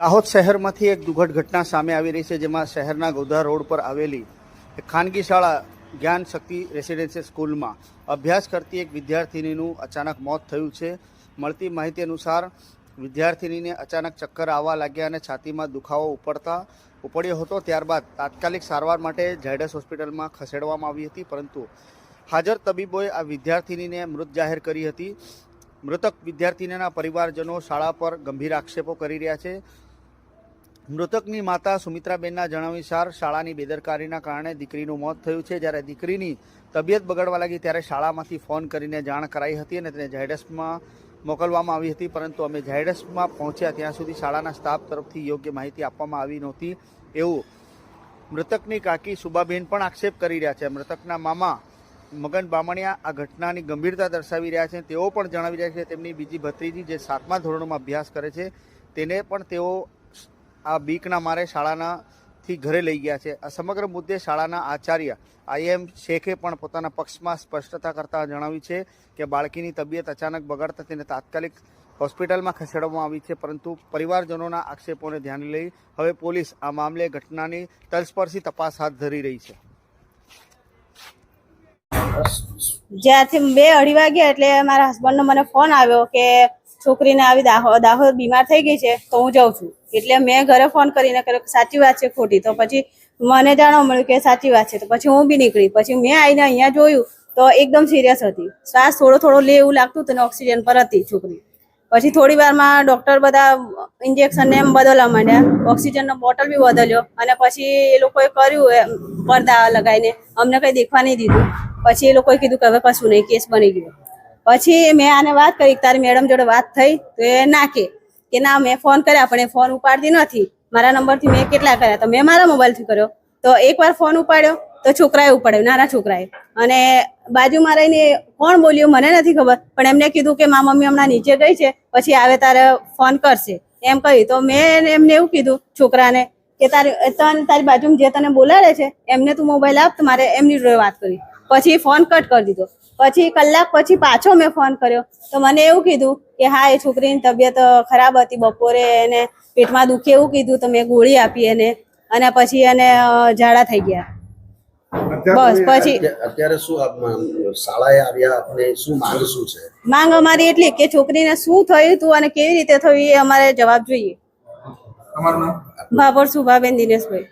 દાહોદ શહેરમાંથી એક દુઃખદ ઘટના સામે આવી રહી છે, જેમાં શહેરના ગોધા રોડ પર આવેલી ખાનગી શાળા જ્ઞાન શક્તિ રેસિડેન્સી સ્કૂલમાં અભ્યાસ કરતી એક વિદ્યાર્થિનીનું અચાનક મોત થયું છે. મળતી માહિતી અનુસાર, વિદ્યાર્થિનીને અચાનક ચક્કર આવવા લાગ્યા અને છાતીમાં દુખાવો ઉપડતા ઉપડ્યો હતો. ત્યારબાદ તાત્કાલિક સારવાર માટે ઝાયડસ હોસ્પિટલમાં ખસેડવામાં આવી હતી, પરંતુ હાજર તબીબોએ આ વિદ્યાર્થિનીને મૃત જાહેર કરી હતી. મૃતક વિદ્યાર્થિનીના પરિવારજનો શાળા પર ગંભીર આક્ષેપો કરી રહ્યા છે. મૃતકની માતા સુમિત્રાબેનના જણાવ્યાનુસાર શાળાની બેદરકારીના કારણે દીકરીનું મોત થયું છે. જ્યારે દીકરીની તબિયત બગડવા લાગી ત્યારે શાળામાંથી ફોન કરીને જાણ કરાઈ હતી અને તેને ઝાયડસમાં મોકલવામાં આવી હતી. પરંતુ અમે ઝાયડસમાં પહોંચ્યા ત્યાં સુધી શાળાના સ્ટાફ તરફથી યોગ્ય માહિતી આપવામાં આવી નહોતી એવું મૃતકની કાકી સુબાબેન પણ આક્ષેપ કરી રહ્યા છે. મૃતકના મામા મગન બામણિયા આ ઘટનાની ગંભીરતા દર્શાવી રહ્યા છે. તેઓ પણ જણાવી રહ્યા છે તેમની બીજી ભત્રીજી જે સાતમા ધોરણમાં અભ્યાસ કરે છે, તેને પણ તેઓ આ બીકના મારે શાળાનાથી ઘરે લઈ ગયા છે. આ સમગ્ર મુદ્દે શાળાના આચાર્ય આઈએમ શેખે પણ પોતાના પક્ષમાં સ્પષ્ટતા કરતા જણાવ્યું છે કે બાળકીની તબિયત અચાનક બગડતા તેને તાત્કાલિક હોસ્પિટલમાં ખસેડવામાં આવી છે, પરંતુ પરિવારજનોના આક્ષેપોને ધ્યાને લઈ હવે પોલીસ આ મામલે ઘટનાની તલસ્પર્શી તપાસ હાથ ધરી રહી છે. જ્યાંથી બે અઢી વાગ્યા એટલે મારા હસબન્ડનો મને ફોન આવ્યો કે છોકરીને આવી દાહોદ દાહોદ બીમાર થઈ ગઈ છે, તો હું જાઉં છું. એટલે મેં ઘરે ફોન કરીને કર્યો સાચી વાત છે ખોટી. તો પછી મને જાણવા મળ્યું કે સાચી વાત છે. તો પછી હું બી નીકળી. પછી મેં આવીને અહીંયા જોયું તો એકદમ સિરિયસ હતી. શ્વાસ થોડો થોડો લે એવું લાગતું હતું ઓક્સિજન પર હતી છોકરી. પછી થોડી વારમાં ડૉક્ટર બધા ઇન્જેક્શન ને એમ બદલવા માંડ્યા. ઓક્સિજનનો બોટલ બી બદલ્યો. અને પછી એ લોકોએ કર્યું પડદા લગાવીને. અમને કંઈ દેખવા નહીં દીધું. પછી એ લોકોએ કીધું કે હવે કશું નહીં કેસ બની ગયો. પછી મેં આને વાત કરી તારી મેડમ જોડે વાત થઈ, તો એ ના કે ના, મેં ફોન કર્યા, પણ એ ફોન ઉપાડતી નથી. મારા નંબરથી મેં કેટલા કર્યા? તો મેં મારા મોબાઈલથી કર્યો. તો એકવાર ફોન ઉપાડ્યો, તો છોકરાએ ઉપાડ્યો, નાના છોકરાએ. અને બાજુમાં રહીને કોણ બોલ્યું મને નથી ખબર, પણ એમને કીધું કે મા, મમ્મી હમણાં નીચે ગઈ છે, પછી આવે તારે ફોન કરશે. એમ કહ્યું. તો મેં એમને એવું કીધું છોકરાને કે તારી તારી બાજુમાં જે તને બોલાડે છે, એમને તું મોબાઈલ આપ મારે એમની જોડે વાત કરી પછી ફોન કટ કરી દીધો. પછી કલાક પછી પાછો મેં ફોન કર્યો. તો મને એવું કીધું કે હા એ છોકરીની તબિયત ખરાબ હતી બપોરે એને પેટમાં દુખે એવું કીધું તો મેં ગોળી આપી એને અને પછી એને ઝાડા થઈ ગયા. બસ પછી અત્યારે શું શાળાએ આવ્યા આપણે શું માંગ શું છે? માંગ અમારી એટલી કે છોકરીને શું થયું હતું અને કેવી રીતે થયું એ અમારે જવાબ જોઈએ. તમારું નામ? ભાભર સુભાબેન દિનેશભાઈ.